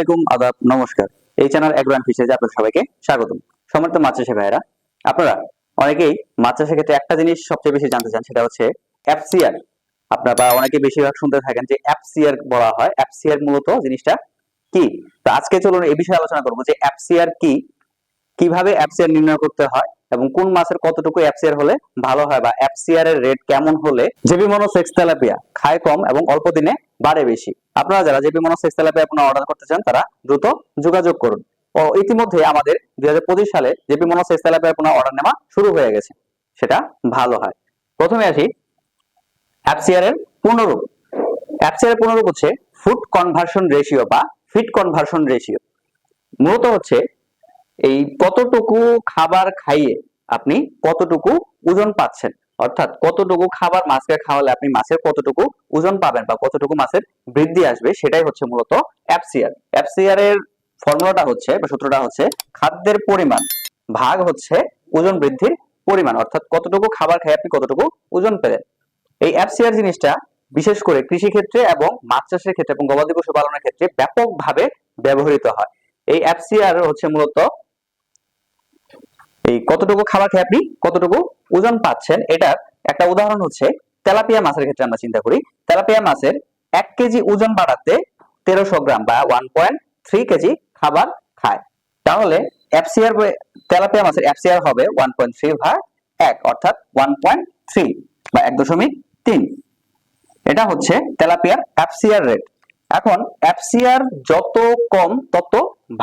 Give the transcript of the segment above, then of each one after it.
আলাইকুম, আদাব, নমস্কার। এই চ্যানেল এগ্রান ফিশারিজ আপনাদের সবাইকে স্বাগতম। সম্মানিত মাছ চাষি ভাইয়েরা, আপনারা অনেকেই মাছ চাষের ক্ষেত্রে একটা জিনিস সবচেয়ে বেশি জানতে চান, সেটা হচ্ছে এফসিআর আপনারা বা অনেকে বেশিরভাগ শুনতে থাকেন যে এফসিআর বলা হয়। এফসিআর মূলত জিনিসটা কি? তো আজকে চলুন এই বিষয়ে আলোচনা করব যে এফসিআর কি, কীভাবে এফসিআর নির্ণয় করতে হয় এবং কোন মাছের কতটুকু অ্যাপসিয়ার হলে ভালো হয় বা এফসিআর এর রেট কেমন হলে জেবি মনোসেক্স তেলাপিয়া খায় কম এবং অল্প দিনে বাড়ে বেশি। আপনারা যারা জেবি মনোসেক্স তেলাপিয়া আপনারা অর্ডার করতে চান, তারা দ্রুত যোগাযোগ করুন। ও, ইতিমধ্যে আমাদের দুই সালে জেপি মনোসেক্স তেলাপিয়া আপনার অর্ডার নেওয়া শুরু হয়ে গেছে। সেটা ভালো হয়। প্রথমে আসি অ্যাপসিয়ার এর পূর্ণরূপ। অ্যাপসিয়ার পূর্ণরূপ হচ্ছে ফুড কনভার্সন রেশিও বা ফিট কনভার্সন রেশিও মূলত হচ্ছে এই কতটুকু খাবার খাইয়ে আপনি কতটুকু ওজন পাচ্ছেন? অর্থাৎ কতটুকু খাবার মাছকে খাওয়ালে আপনি মাছের কতটুকু ওজন পাবেন বা কতটুকু মাছের বৃদ্ধি আসবে সেটাই হচ্ছে মূলত অ্যাপসিয়ার। অ্যাপসিয়ার এর ফর্মুলাটা হচ্ছে বা সূত্রটা হচ্ছে খাদ্যের পরিমাণ ভাগ হচ্ছে ওজন বৃদ্ধির পরিমাণ। অর্থাৎ কতটুকু খাবার খেয়ে আপনি কতটুকু ওজন পেলেন। এই অ্যাপসিয়ার জিনিসটা বিশেষ করে কৃষি ক্ষেত্রে এবং মাছ চাষের ক্ষেত্রে এবং গবাদি পশু পালনের ক্ষেত্রে ব্যাপকভাবে ব্যবহৃত হয়। এই অ্যাপসিয়ার হচ্ছে মূলত এই কতটুকু খাবার খেয়ে আপনি কতটুকু ওজন পাচ্ছেন, এটার একটা উদাহরণ হচ্ছে তেলাপিয়া মাছের ক্ষেত্রে আমরা চিন্তা করি। তেলাপিয়া মাছের এক কেজি ওজন বাড়াতে তেরোশো গ্রাম বা ওয়ান পয়েন্ট থ্রি কেজি খাবার খায়। তাহলে এফসিআর তেলাপিয়া মাছের এফসিআর হবে ওয়ান পয়েন্ট থ্রি ভাগ এক, অর্থাৎ ওয়ান পয়েন্ট থ্রি বা এক দশমিক তিন। এটা হচ্ছে তেলাপিয়ার এফসিআর রেট এখন এফসিআর যত কম তত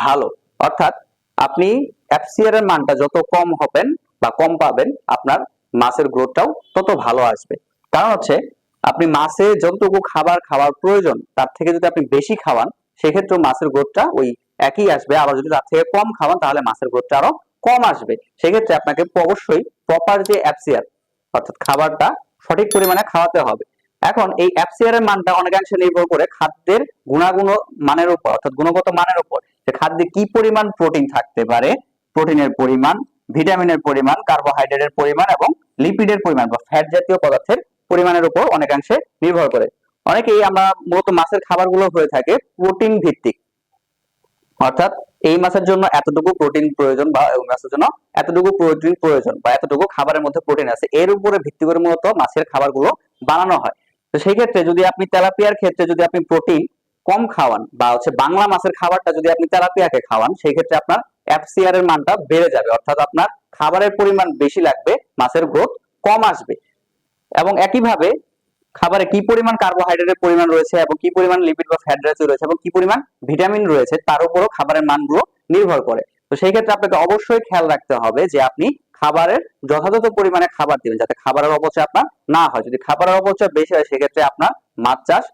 ভালো। অর্থাৎ আপনি এফসিআর এর মানটা যত কম হবেন বা কম পাবেন, আপনার মাছের গ্রোথটাও তত ভালো আসবে। কারণ হচ্ছে, আপনি মাছে যতটুকু খাবার খাওয়ার প্রয়োজন, তার থেকে যদি আপনি বেশি খাওয়ান সেক্ষেত্রে মাছের গ্রোথটা ওই একই আসবে। আবার যদি তার থেকে কম খাওয়ান, তাহলে মাছের গ্রোথটা আরও কম আসবে। সেক্ষেত্রে আপনাকে অবশ্যই প্রপার যে অ্যাপসিয়ার অর্থাৎ খাবারটা সঠিক পরিমাণে খাওয়াতে হবে। এখন এই অ্যাপসিয়ার এর মানটা অনেকাংশে নির্ভর করে খাদ্যের গুণাগুণ মানের উপর, অর্থাৎ গুণগত মানের উপর, যে খাদ্যে কি পরিমাণ প্রোটিন থাকতে পারে প্রোটিনের পরিমাণ, ভিটামিনের পরিমাণ, কার্বোহাইড্রেটের পরিমাণ এবং লিপিডের পরিমাণ বা ফ্যাট জাতীয় পদার্থের পরিমাণের উপর অনেকাংশে নির্ভর করে। অনেকেই আমরা মূলত মাছের খাবারগুলো হয়ে থাকে প্রোটিন ভিত্তিক। অর্থাৎ এই মাছের জন্য এতটুকু প্রোটিন প্রয়োজন বা ওই মাছের জন্য এতটুকু প্রোটিন প্রয়োজন বা এতটুকু খাবারের মধ্যে প্রোটিন আছে, এর উপরে ভিত্তি করে মূলত মাছের খাবারগুলো বানানো হয়। তো সেই ক্ষেত্রে যদি আপনি তেলাপিয়ার ক্ষেত্রে যদি আপনি প্রোটিন কম খাওয়ান বা হচ্ছে বাংলা মাছের খাবারটা যদি আপনি তেলাপিয়াকে খাওয়ান, সেই ক্ষেত্রে আপনার এফসিআর এর মানটা বেড়ে যাবে। অর্থাৎ আপনার খাবারের পরিমাণ বেশি লাগবে, মাছের গ্রোথ কম আসবে। এবং একইভাবে খাবারে কি পরিমাণ কার্বোহাইড্রেটের পরিমাণ রয়েছে এবং কি পরিমাণ লিপিড বা ফ্যাট জাতীয় রয়েছে এবং কি পরিমাণ ভিটামিন রয়েছে, তার উপরও খাবারের মানগুলো নির্ভর করে। তো সেই ক্ষেত্রে আপনাকে অবশ্যই খেয়াল রাখতে হবে যে আপনি খাবারের যথাযথ পরিমাণে খাবার দিবেন, যাতে খাবারের অপচয় আপনার না হয়। যদি খাবারের অপচয় বেশি হয়, সেক্ষেত্রে আপনার মাছ চাষ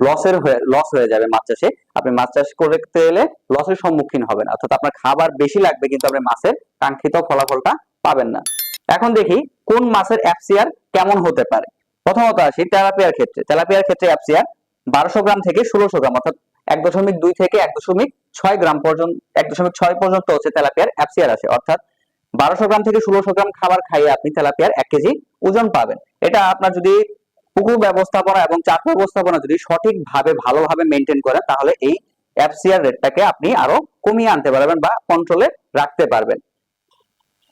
লসের হয়ে লস হয়ে যাবে মাছ চাষে। আপনি মাছ চাষ করতে এলে লসের সম্মুখীন হবেন। অর্থাৎ আপনার খাবার বেশি লাগবে, কিন্তু আপনি মাছের কাঙ্ক্ষিত ফলাফলটা পাবেন না। এখন দেখি কোন মাছের এফসিআর কেমন হতে পারে। প্রথমত আসি তেলাপিয়ার ক্ষেত্রে। তেলাপিয়ার ক্ষেত্রে এফসিআর বারোশো গ্রাম থেকে ষোলোশো গ্রাম, অর্থাৎ এক দশমিক দুই থেকে এক দশমিক ছয় গ্রাম পর্যন্ত, এক দশমিক ছয় পর্যন্ত হচ্ছে তেলাপিয়ার অ্যাপসিয়ার আসে। অর্থাৎ বারোশো গ্রাম থেকে ষোলোশো গ্রাম খাবার খাইয়ে আপনি তেলাপিয়ার এক কেজি ওজন পাবেন। এটা আপনার যদি পুকুর ব্যবস্থাপনা এবং চাষ ব্যবস্থাপনা যদি সঠিকভাবে, ভালোভাবে মেনটেন করেন তাহলে এই এফসিআর রেটটাকে আপনি আরও কমিয়ে আনতে পারবেন বা কন্ট্রোলে রাখতে পারবেন।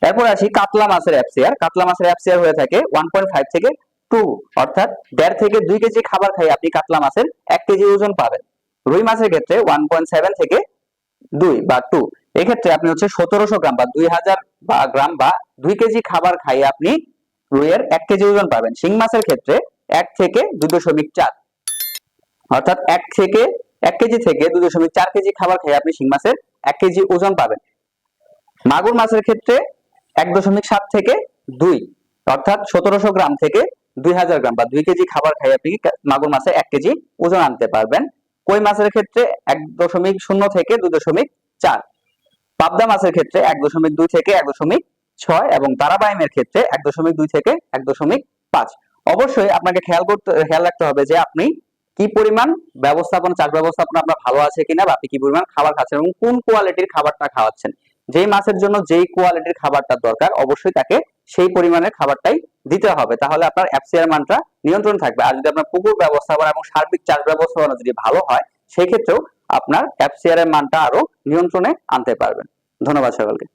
এরপর আসি কাতলা মাছের এফসিআর কাতলা মাছের এফসিআর হয়ে থাকে ওয়ান পয়েন্ট ফাইভ থেকে টু অর্থাৎ দেড় থেকে দুই কেজি খাবার খাই আপনি কাতলা মাছের এক কেজি ওজন পাবেন। রুই মাছের ক্ষেত্রে ওয়ান পয়েন্ট সেভেন থেকে দুই বা টু এক্ষেত্রে আপনি হচ্ছে সতেরোশো গ্রাম বা দুই হাজার বা গ্রাম বা দুই কেজি খাবার খাইয়ে আপনি রুইয়ের এক কেজি ওজন পাবেন। শিং মাছের ক্ষেত্রে এক থেকে দুই দশমিক চার। অর্থাৎ এক থেকে এক কেজি থেকে দুই দশমিক চার কেজি খাবার খেয়ে আপনি শিং মাছের এক কেজি ওজন পাবেন। মাগুর মাছের ক্ষেত্রে এক দশমিক সাত থেকে দুই, অর্থাৎ সতেরোশো গ্রাম থেকে দুই হাজার গ্রাম বা দুই কেজি খাবার খাই আপনি মাগুর মাছে এক কেজি ওজন আনতে পারবেন। কই মাছের ক্ষেত্রে এক দশমিক শূন্য থেকে দুই দশমিক চার, পাবদা মাছের ক্ষেত্রে এক দশমিক দুই থেকে এক দশমিক ছয় এবং তারাবাইমের ক্ষেত্রে এক দশমিক দুই থেকে এক দশমিক পাঁচ। অবশ্যই আপনাকে খেয়াল করতে, খেয়াল রাখতে হবে যে আপনি কি পরিমাণ ব্যবস্থাপনা চাষ ব্যবস্থাপনা আপনার ভালো আছে কিনা বা আপনি কি পরিমাণ খাবার খাচ্ছেন এবং কোন কোয়ালিটির খাবারটা খাওয়াচ্ছেন। যেই মাছের জন্য যেই কোয়ালিটির খাবারটা দরকার, অবশ্যই তাকে সেই পরিমাণের খাবারটাই দিতে হবে। তাহলে আপনার এফসিআর মানটা নিয়ন্ত্রণ থাকবে। আর যদি আপনার পুকুর ব্যবস্থাপনা এবং সার্বিক চাষ ব্যবস্থাপনা যদি ভালো হয়, সেই ক্ষেত্রেও আপনার এর মানটা আরও নিয়ন্ত্রণে আনতে পারবেন। ধন্যবাদ সকলকে।